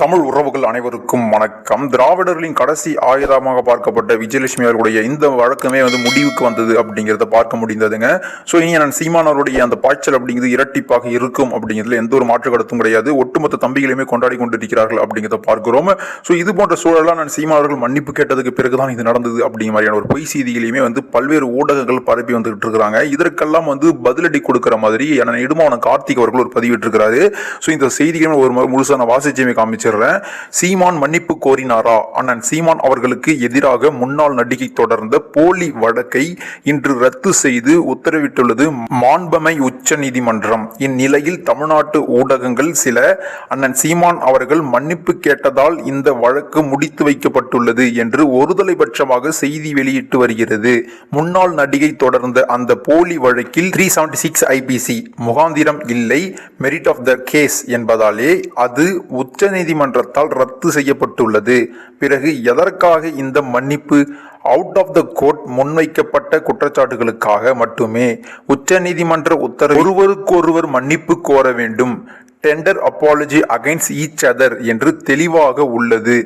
தமிழ் உறவுகள் அனைவருக்கும் வணக்கம். திராவிடர்களின் கடைசி ஆயுதமாக பார்க்கப்பட்ட விஜயலட்சுமி அவர்களுடைய இந்த வழக்கமே வந்து முடிவுக்கு வந்தது அப்படிங்கிறத பார்க்க முடிந்ததுங்க. ஸோ இனி நான் சீமான் அவருடைய அந்த பாய்ச்சல் அப்படிங்கிறது இரட்டிப்பாக இருக்கும் அப்படிங்கிறதுல எந்த ஒரு மாற்று கருத்தும் கிடையாது. ஒட்டுமொத்த தம்பிகளையுமே கொண்டாடி கொண்டிருக்கிறார்கள் அப்படிங்கிறத பார்க்கிறோம். ஸோ இது போன்ற சூழலாம் நான் சீமான் அவர்கள் மன்னிப்பு கேட்டதுக்கு பிறகுதான் இது நடந்தது அப்படிங்கிற மாதிரியான ஒரு பொய் செய்திகளையுமே வந்து பல்வேறு ஊடகங்கள் பரப்பி வந்துகிட்டு இருக்கிறாங்க. இதற்கெல்லாம் வந்து பதிலடி கொடுக்கிற மாதிரி என்னை இடுமான கார்த்திக் அவர்கள் ஒரு பதிவிட்டிருக்கிறாரு. ஸோ இந்த செய்திகளும் ஒரு முழுசான முழுசா காமிச்சு முடிச்சிடுறேன் சீமான் மன்னிப்பு கோரினாரா? அண்ணன் சீமான் அவர்களுக்கு எதிராக முன்னாள் நடிகை தொடர்ந்த போலி வழக்கை இன்று ரத்து செய்து உத்தரவிட்டுள்ளது மாண்பமை உச்ச நீதிமன்றம். இந்நிலையில் தமிழ்நாட்டு ஊடகங்கள் சில அண்ணன் சீமான் அவர்கள் மன்னிப்பு கேட்டதால் இந்த வழக்கு முடித்து வைக்கப்பட்டுள்ளது என்று ஒருதலைபட்சமாக செய்தி வெளியிட்டு வருகிறது. முன்னாள் நடிகை தொடர்ந்த அந்த போலி வழக்கில் த்ரீ செவன்டி சிக்ஸ் ஐபிசி முகாந்திரம் இல்லை மெரிட் ஆஃப் த கேஸ் என்பதாலே அது நீதிமன்றத்தால் ரத்து செய்யப்பட்டுள்ளது. பிறகு எதற்காக இந்த மன்னிப்பு? அவுட் ஆஃப் த கோர்ட் முன்வைக்கப்பட்ட குற்றச்சாட்டுகளுக்காக மட்டுமே. உச்சநீதிமன்ற உத்தரவு ஒருவருக்கொருவர் மன்னிப்பு கோர வேண்டும். Tender apology against each other என்று தெளிவாக உள்ளது.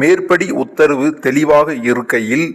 மேற்படி உத்தரவு தெளிவாக இருக்கையில்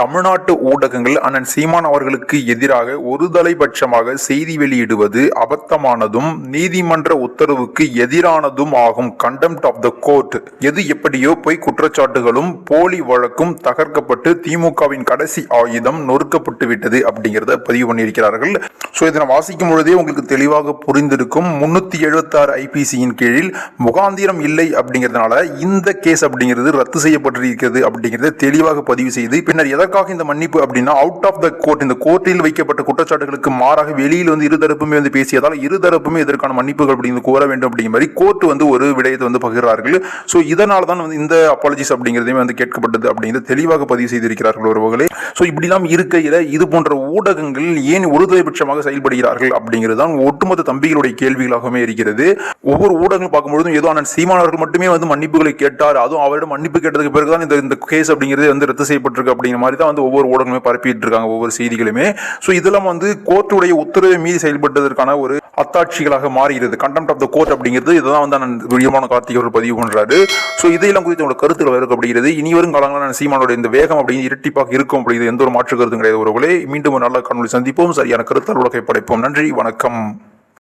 தமிழ்நாட்டு ஊடகங்கள் அண்ணன் சீமான் அவர்களுக்கு எதிராக ஒரு தலைபட்சமாக செய்தி வெளியிடுவது அபத்தமானதும் நீதிமன்ற உத்தரவுக்கு எதிரானதும் ஆகும். கண்டெம்ட் ஆஃப் த கோர்ட் எது எப்படியோ பொய் குற்றச்சாட்டுகளும் போலி வழக்கும் தகர்க்கப்பட்டு திமுகவின் கடைசி ஆயுதம் நொறுக்கப்பட்டு விட்டது அப்படிங்கிறத பதிவு பண்ணியிருக்கிறார்கள். ஸோ இதனை வாசிக்கும் பொழுதே உங்களுக்கு தெளிவாக புரிந்திருக்கும். முன்னூற்றி எழுபத்தாறு ஐபிசியின் கீழில் முகாந்திரம் இல்லை அப்படிங்கிறதுனால இந்த கேஸ் அப்படிங்கிறது ரத்து செய்யப்பட்டிருக்கிறது அப்படிங்கிறத தெளிவாக பதிவு செய்து பின்னர் எதற்காக இந்த மன்னிப்பு அப்படின்னா அவுட் ஆஃப் த கோர்ட் இந்த கோர்ட்டில் வைக்கப்பட்ட குற்றச்சாட்டுகளுக்கு மாறாக வெளியில் வந்து இருதரப்புமே வந்து பேசியதால் இருதரப்புமே இதற்கான மன்னிப்புகள் அப்படிங்கிறது கோர வேண்டும் அப்படிங்கிற மாதிரி கோர்ட் வந்து ஒரு விடயத்தை வந்து பகிர்றார்கள். ஸோ இதனால தான் வந்து இந்த அப்பாலஜிஸ் அப்படிங்கிறதையுமே வந்து கேட்கப்பட்டது அப்படிங்கிறது தெளிவாக பதிவு செய்திருக்கிறார்கள் ஒருவர்களே. ஸோ இப்படிலாம் இருக்கையில் இது போன்ற ஊடகங்கள் ஏன் ஒருதலைபட்சமாக செயல்படுகிறார்கள் அப்படிங்கிறது தான் ஒட்டுமொத்த தம்பிகளுடைய கேள்விகளாகவே இருக்கிறது. ஒவ்வொரு ஊடகங்கள் பார்க்கும்பொழுதும் ஏதோ ஆனால் சீமானவர்கள் மட்டுமே வந்து மன்னிப்புகளை கேட்டார். அதுவும் அவரிடம் மன்னிப்பு கேட்டதுக்கு பிறகுதான் இந்த இந்த கேஸ் அப்படிங்கிறது வந்து ரத்து செய்யப்பட்டிருக்கு அப்படிங்கிற மாதிரி தான் வந்து ஒவ்வொரு ஊடகங்களுமே பரப்பிட்டு இருக்காங்க ஒவ்வொரு செய்திகளுமே. ஸோ இதெல்லாம் வந்து கோர்ட்டுடைய உத்தரவை மீறி செயல்பட்டதற்கான ஒரு அத்தாட்சிகளாக மாறுகிறது கண்டெம்ட் ஆஃப் த கோர்ட் அப்படிங்கிறது இதுதான் வந்து நான் விரிவான கார்த்திக் அவர்கள் பதிவு பண்ணுறாரு ஸோ இதையெல்லாம் குறித்து உங்களோட கருத்துக்கள் இருக்கு அப்படிங்கிறது இனி வரும் காலங்களில் நான் சீமானோட இந்த வேகம் அப்படிங்கிறது இரட்டிப்பாக இருக்கும் அப்படிங்கிறது எந்த ஒரு மாற்று கருத்தும் கிடையாது. ஒருவர்களே மீண்டும் ஒரு நல்ல காணொலி சந்திப்போம். சரியான கருத்தால் உலகை படைப்போம். நன்றி வணக்கம்.